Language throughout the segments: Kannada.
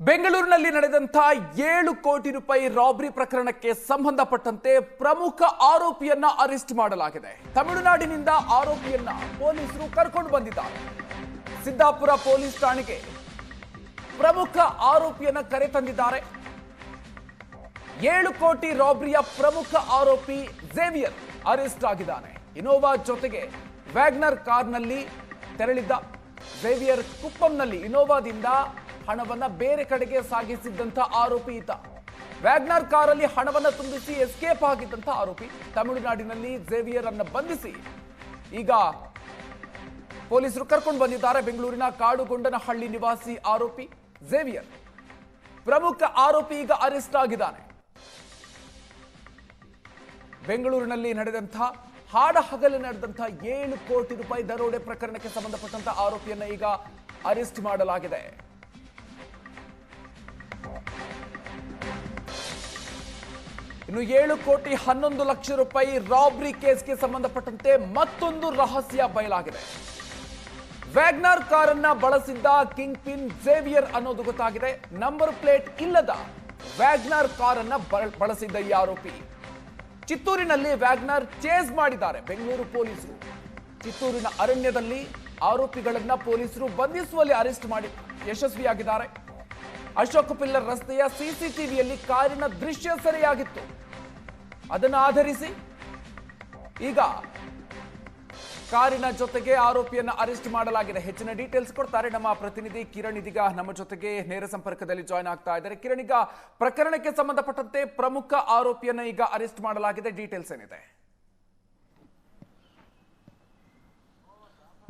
ಬೆಂಗಳೂರಿನಲ್ಲಿ ನಡೆದಂಥ ಏಳು ಕೋಟಿ ರೂಪಾಯಿ ರಾಬರಿ ಪ್ರಕರಣಕ್ಕೆ ಸಂಬಂಧಪಟ್ಟಂತೆ ಪ್ರಮುಖ ಆರೋಪಿಯನ್ನ ಅರೆಸ್ಟ್ ಮಾಡಲಾಗಿದೆ. ತಮಿಳುನಾಡಿನಿಂದ ಆರೋಪಿಯನ್ನ ಪೊಲೀಸರು ಕರ್ಕೊಂಡು ಬಂದಿದ್ದಾರೆ. ಸಿದ್ದಾಪುರ ಪೊಲೀಸ್ ಠಾಣೆಗೆ ಪ್ರಮುಖ ಆರೋಪಿಯನ್ನ ಕರೆ ತಂದಿದ್ದಾರೆ. ಏಳು ಕೋಟಿ ರಾಬ್ರಿಯ ಪ್ರಮುಖ ಆರೋಪಿ ಝೇವಿಯರ್ ಅರೆಸ್ಟ್ ಆಗಿದ್ದಾನೆ. ಇನೋವಾ ಜೊತೆಗೆ ವ್ಯಾಗ್ನರ್ ಕಾರ್ನಲ್ಲಿ ತೆರಳಿದ್ದ. ಝೇವಿಯರ್ ಕುಪ್ಪಂನಲ್ಲಿ ಇನೋವಾದಿಂದ ಹಣವನ್ನ ಬೇರೆ ಕಡೆಗೆ ಸಾಗಿಸಿದ್ದಂಥ ಆರೋಪಿ ಈತ ವ್ಯಾಗ್ನರ್ ಕಾರಲ್ಲಿ ಹಣವನ್ನ ತುಂಬಿಸಿ ಎಸ್ಕೇಪ್ ಆಗಿದ್ದಂತ ಆರೋಪಿ ತಮಿಳುನಾಡಿನಲ್ಲಿ ಝೇವಿಯರ್ ಅನ್ನ ಬಂಧಿಸಿ. ಈಗ ಪೊಲೀಸರು ಕರ್ಕೊಂಡು ಬಂದಿದ್ದಾರೆ ಬೆಂಗಳೂರಿನ ಕಾಡುಗೊಂಡನಹಳ್ಳಿ ನಿವಾಸಿ ಆರೋಪಿ ಝೇವಿಯರ್ ಪ್ರಮುಖ ಆರೋಪಿ ಈಗ ಅರೆಸ್ಟ್ ಆಗಿದ್ದಾನೆ. ಬೆಂಗಳೂರಿನಲ್ಲಿ ನಡೆದಂತಹ ಹಾಡ ಹಗಲು ನಡೆದಂಥ ಏಳು ಕೋಟಿ ರೂಪಾಯಿ ದರೋಡೆ ಪ್ರಕರಣಕ್ಕೆ ಸಂಬಂಧಪಟ್ಟಂತ ಆರೋಪಿಯನ್ನ ಈಗ ಅರೆಸ್ಟ್ ಮಾಡಲಾಗಿದೆ. ಇನ್ನು ಏಳು ಕೋಟಿ ಹನ್ನೊಂದು ಲಕ್ಷ ರೂಪಾಯಿ ರಾಬ್ರಿ ಕೇಸ್ಗೆ ಸಂಬಂಧಪಟ್ಟಂತೆ ಮತ್ತೊಂದು ರಹಸ್ಯ ಬಯಲಾಗಿದೆ. ವ್ಯಾಗ್ನಾರ್ ಕಾರನ್ನ ಬಳಸಿದ್ದ ಕಿಂಗ್ ಪಿನ್ ಝೇವಿಯರ್ ಅನ್ನೋದು ಗೊತ್ತಾಗಿದೆ. ನಂಬರ್ ಪ್ಲೇಟ್ ಇಲ್ಲದ ವ್ಯಾಗ್ನಾರ್ ಕಾರನ್ನ ಬಳ- ಬಳಸಿದ್ದ ಈ ಆರೋಪಿ. ಚಿತ್ತೂರಿನಲ್ಲಿ ವ್ಯಾಗ್ನಾರ್ ಚೇಸ್ ಮಾಡಿದ್ದಾರೆ ಬೆಂಗಳೂರು ಪೊಲೀಸರು. ಚಿತ್ತೂರಿನ ಅರಣ್ಯದಲ್ಲಿ ಆರೋಪಿಗಳನ್ನ ಪೊಲೀಸರು ಬಂಧಿಸುವಲ್ಲಿ ಅರೆಸ್ಟ್ ಮಾಡಿ, ಯಶಸ್ವಿಯಾಗಿದ್ದಾರೆ. ಅಶೋಕ್ ಪಿಲ್ಲರ್ ರಸ್ತೆಯ ಸಿಸಿಟಿವಿಯಲ್ಲಿ ಕಾರಿನ ದೃಶ್ಯ ಸೆರೆಯಾಗಿತ್ತು. ಅದನ್ನು ಆಧರಿಸಿ ಈಗ ಕಾರಿನ ಜೊತೆಗೆ ಆರೋಪಿಯನ್ನು ಅರೆಸ್ಟ್ ಮಾಡಲಾಗಿದೆ. ಹೆಚ್ಚಿನ ಡೀಟೇಲ್ಸ್ ಕೊಡ್ತಾರೆ ನಮ್ಮ ಪ್ರತಿನಿಧಿ ಕಿರಣ್ ಇದೀಗ ನಮ್ಮ ಜೊತೆಗೆ ನೇರ ಸಂಪರ್ಕದಲ್ಲಿ ಜಾಯ್ನ್ ಆಗ್ತಾ ಇದ್ದಾರೆ. ಕಿರಣ್, ಈಗ ಪ್ರಕರಣಕ್ಕೆ ಸಂಬಂಧಪಟ್ಟಂತೆ ಪ್ರಮುಖ ಆರೋಪಿಯನ್ನು ಈಗ ಅರೆಸ್ಟ್ ಮಾಡಲಾಗಿದೆ. ಡೀಟೇಲ್ಸ್ ಏನಿದೆ?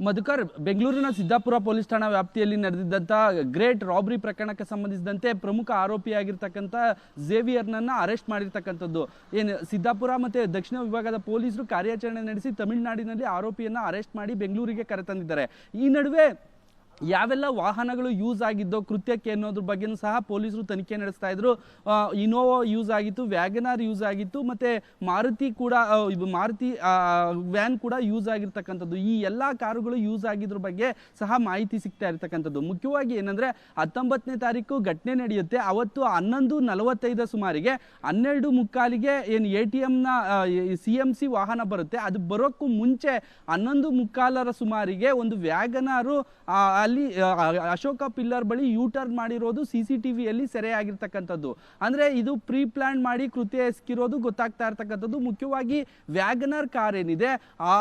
ಮಧುಕರ್, ಬೆಂಗಳೂರಿನ ಸಿದ್ದಾಪುರ ಪೊಲೀಸ್ ಠಾಣಾ ವ್ಯಾಪ್ತಿಯಲ್ಲಿ ನಡೆದಿದ್ದಂಥ ಗ್ರೇಟ್ ರಾಬ್ರಿ ಪ್ರಕರಣಕ್ಕೆ ಸಂಬಂಧಿಸಿದಂತೆ ಪ್ರಮುಖ ಆರೋಪಿಯಾಗಿರ್ತಕ್ಕಂಥ ಝೇವಿಯರ್ನನ್ನು ಅರೆಸ್ಟ್ ಮಾಡಿರ್ತಕ್ಕಂಥದ್ದು. ಏನು ಸಿದ್ದಾಪುರ ಮತ್ತು ದಕ್ಷಿಣ ವಿಭಾಗದ ಪೊಲೀಸರು ಕಾರ್ಯಾಚರಣೆ ನಡೆಸಿ ತಮಿಳುನಾಡಿನಲ್ಲಿ ಆರೋಪಿಯನ್ನು ಅರೆಸ್ಟ್ ಮಾಡಿ ಬೆಂಗಳೂರಿಗೆ ಕರೆತಂದಿದ್ದಾರೆ. ಈ ನಡುವೆ ಯಾವೆಲ್ಲ ವಾಹನಗಳು ಯೂಸ್ ಆಗಿದ್ದೋ ಕೃತ್ಯಕ್ಕೆ ಅನ್ನೋದ್ರ ಬಗ್ಗೆನೂ ಸಹ ಪೊಲೀಸರು ತನಿಖೆ ನಡೆಸ್ತಾ ಇದ್ರು. ಇನೋವಾ ಯೂಸ್ ಆಗಿತ್ತು ವ್ಯಾಗನಾರ್ ಯೂಸ್ ಆಗಿತ್ತು, ಮತ್ತೆ ಮಾರುತಿ ಕೂಡ ಮಾರುತಿ ವ್ಯಾನ್ ಕೂಡ ಯೂಸ್ ಆಗಿರ್ತಕ್ಕಂಥದ್ದು. ಈ ಎಲ್ಲ ಕಾರುಗಳು ಯೂಸ್ ಆಗಿದ್ರ ಬಗ್ಗೆ ಸಹ ಮಾಹಿತಿ ಸಿಗ್ತಾ ಇರತಕ್ಕಂಥದ್ದು. ಮುಖ್ಯವಾಗಿ ಏನಂದ್ರೆ, ಹತ್ತೊಂಬತ್ತನೇ ತಾರೀಕು ಘಟನೆ ನಡೆಯುತ್ತೆ. ಅವತ್ತು ಹನ್ನೊಂದು ನಲವತ್ತೈದ ಸುಮಾರಿಗೆ ಹನ್ನೆರಡು ಮುಕ್ಕಾಲಿಗೆ ಏನು ಎ ಟಿ ಎಮ್ನ ಸಿ ಎಂ ಸಿ ವಾಹನ ಬರುತ್ತೆ. ಅದು ಬರೋಕ್ಕೂ ಮುಂಚೆ ಹನ್ನೊಂದು ಮುಕ್ಕಾಲರ ಸುಮಾರಿಗೆ ಒಂದು ವ್ಯಾಗನಾರು ಅಲ್ಲಿ ಅಶೋಕ ಪಿಲ್ಲರ್ ಬಳಿ ಯೂ ಟರ್ನ್ ಮಾಡಿರೋದು ಸಿ ಸಿ ಟಿ ವಿಯಲ್ಲಿ ಸೆರೆಯಾಗಿರ್ತಕ್ಕಂಥದ್ದು. ಅಂದ್ರೆ ಇದು ಪ್ರೀ ಪ್ಲಾನ್ ಮಾಡಿ ಕೃತ್ಯ ಎಸ್ಕಿರೋದು ಗೊತ್ತಾಗ್ತಾ ಇರ್ತಕ್ಕಂಥದ್ದು. ಮುಖ್ಯವಾಗಿ ವ್ಯಾಗನರ್ ಕಾರ್ ಏನಿದೆ ಆ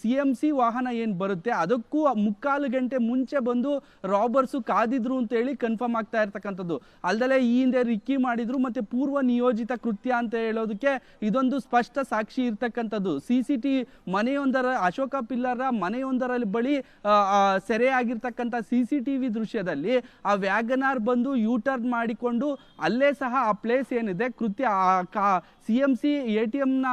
ಸಿ ಎಂ ಸಿ ವಾಹನ ಏನು ಬರುತ್ತೆ ಅದಕ್ಕೂ ಮುಕ್ಕಾಲು ಗಂಟೆ ಮುಂಚೆ ಬಂದು ರಾಬರ್ಸು ಕಾದಿದ್ರು ಅಂತ ಹೇಳಿ ಕನ್ಫರ್ಮ್ ಆಗ್ತಾ ಇರ್ತಕ್ಕಂಥದ್ದು. ಅಲ್ಲದೆ ಈ ಹಿಂದೆ ರಿಕ್ಕಿ ಮಾಡಿದ್ರು ಮತ್ತೆ ಪೂರ್ವ ನಿಯೋಜಿತ ಕೃತ್ಯ ಅಂತ ಹೇಳೋದಕ್ಕೆ ಇದೊಂದು ಸ್ಪಷ್ಟ ಸಾಕ್ಷಿ ಇರ್ತಕ್ಕಂಥದ್ದು. ಸಿ ಸಿ ಟಿ ಮನೆಯೊಂದರ ಅಶೋಕ ಪಿಲ್ಲರ ಮನೆಯೊಂದರಲ್ಲಿ ಬಳಿ ಸೆರೆ ಆ, ಸೆರೆಯಾಗಿರ್ತಕ್ಕಂಥ ಸಿ ಸಿ ಟಿ ವಿ ದೃಶ್ಯದಲ್ಲಿ ಆ ವ್ಯಾಗನಾರ್ ಬಂದು ಯೂ ಟರ್ನ್ ಮಾಡಿಕೊಂಡು ಅಲ್ಲೇ ಸಹ ಆ ಪ್ಲೇಸ್ ಏನಿದೆ, ಕೃತ್ಯ ಕಾ, C M C A T ಎಮ್ನ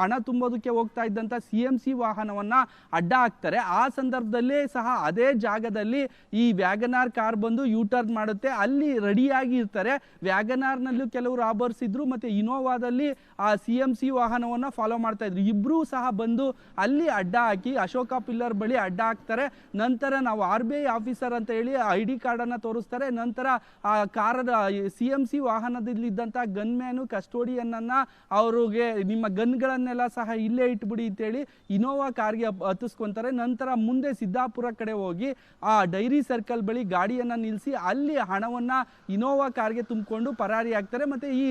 ಹಣ ತುಂಬೋದಕ್ಕೆ ಹೋಗ್ತಾ ಇದ್ದಂಥ ಸಿ ಎಂ ಸಿ ವಾಹನವನ್ನ ಅಡ್ಡ ಹಾಕ್ತಾರೆ. ಆ ಸಂದರ್ಭದಲ್ಲಿ ಸಹ ಅದೇ ಜಾಗದಲ್ಲಿ ಈ ವ್ಯಾಗನಾರ್ ಕಾರ್ ಬಂದು ಯೂ ಟರ್ನ್ ಮಾಡುತ್ತೆ. ಅಲ್ಲಿ ರೆಡಿಯಾಗಿ ಇರ್ತಾರೆ. ವ್ಯಾಗನಾರ್ನಲ್ಲೂ ಕೆಲವು ರಾಬರ್ಸ್ ಇದ್ರು ಮತ್ತೆ ಇನೋವಾದಲ್ಲಿ ಆ ಸಿ ಎಂ ಸಿ ವಾಹನವನ್ನ ಫಾಲೋ ಮಾಡ್ತಾ ಇದ್ರು. ಇಬ್ರು ಸಹ ಬಂದು ಅಲ್ಲಿ ಅಡ್ಡ ಹಾಕಿ, ಅಶೋಕ ಪಿಲ್ಲರ್ ಬಳಿ ಅಡ್ಡ ಹಾಕ್ತಾರೆ. ನಂತರ ನಾವು ಆರ್ ಬಿ ಆಫೀಸರ್ ಅಂತ ಹೇಳಿ ಐ ಡಿ ಕಾರ್ಡ್ ಅನ್ನ ತೋರಿಸ್ತಾರೆ. ನಂತರ ಆ ಕಾರದ ಸಿ ಎಂ ಸಿ ವಾಹನದಲ್ಲಿದ್ದಂಥ ಗನ್ ಮ್ಯಾನು ಕಸ್ಟೋಡಿಯನ್ನ ಅವ್ರಿಗೆ ನಿಮ್ಮ ಗನ್ಗಳನ್ನೆಲ್ಲ ಸಹ ಇಲ್ಲೇ ಇಟ್ಬಿಡಿ ಅಂತೇಳಿ ಇನೋವಾ ಕಾರ್ಗೆ ಹತ್ತಿಸ್ಕೊತಾರೆ. ನಂತರ ಮುಂದೆ ಸಿದ್ದಾಪುರ ಕಡೆ ಹೋಗಿ ಆ ಡೈರಿ ಸರ್ಕಲ್ ಬಳಿ ಗಾಡಿಯನ್ನ ನಿಲ್ಲಿಸಿ ಅಲ್ಲಿ ಹಣವನ್ನ ಇನೋವಾ ಕಾರ್ಗೆ ತುಂಬಿಕೊಂಡು ಪರಾರಿ ಆಗ್ತಾರೆ. ಮತ್ತೆ ಈ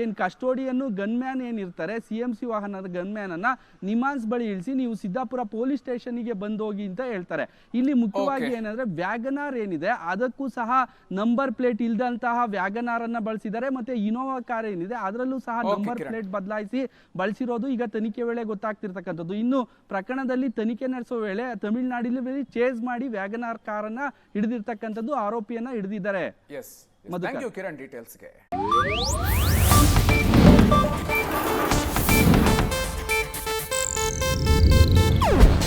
ಏನು ಕಸ್ಟೋಡಿಯನ್ನು ಗನ್ ಮ್ಯಾನ್ ಏನಿರ್ತಾರೆ ಸಿ ಎಂ ಸಿ ವಾಹನದ ಗನ್ ಮ್ಯಾನ್ ಅನ್ನ ನಿಮಾನ್ಸ್ ಬಳಿ ಇಳಿಸಿ ನೀವು ಸಿದ್ದಾಪುರ ಪೊಲೀಸ್ ಸ್ಟೇಷನ್ಗೆ ಬಂದೋಗಿ ಅಂತ ಹೇಳ್ತಾರೆ. ಇಲ್ಲಿ ಮುಖ್ಯವಾಗಿ. ಏನಂದ್ರೆ ವ್ಯಾಗನಾರ್ ಏನಿದೆ ಅದಕ್ಕೂ ಸಹ ನಂಬರ್ ಪ್ಲೇಟ್ ಇಲ್ದಂತಹ ವ್ಯಾಗನಾರ್ ಅನ್ನ ಬಳಸಿದ್ದಾರೆ ಮತ್ತೆ ಇನೋವಾ ಕಾರ್ ಏನಿದೆ ಅದರಲ್ಲೂ ಸಹ ನಂಬರ್. ಪ್ಲೇಟ್ ಬದಲಾಯಿಸಿ ಬಳಸಿರೋದು ಈಗ ತನಿಖೆ ವೇಳೆ ಗೊತ್ತಾಗ್ತಿರ್ತಕ್ಕಂಥದ್ದು. ಇನ್ನು ಪ್ರಕರಣದಲ್ಲಿ ತನಿಖೆ ನಡೆಸೋ ವೇಳೆ ತಮಿಳುನಾಡಿನಲ್ಲಿ ಚೇಸ್ ಮಾಡಿ ವ್ಯಾಗನಾರ್ ಕಾರನ್ನ ಹಿಡಿದಿರ್ತಕ್ಕಂಥದ್ದು ಆರೋಪಿಯನ್ನ ಹಿಡಿದಿದ್ದಾರೆ. ಕಿರಣ್ ಡೀಟೇಲ್ಸ್ಗೆ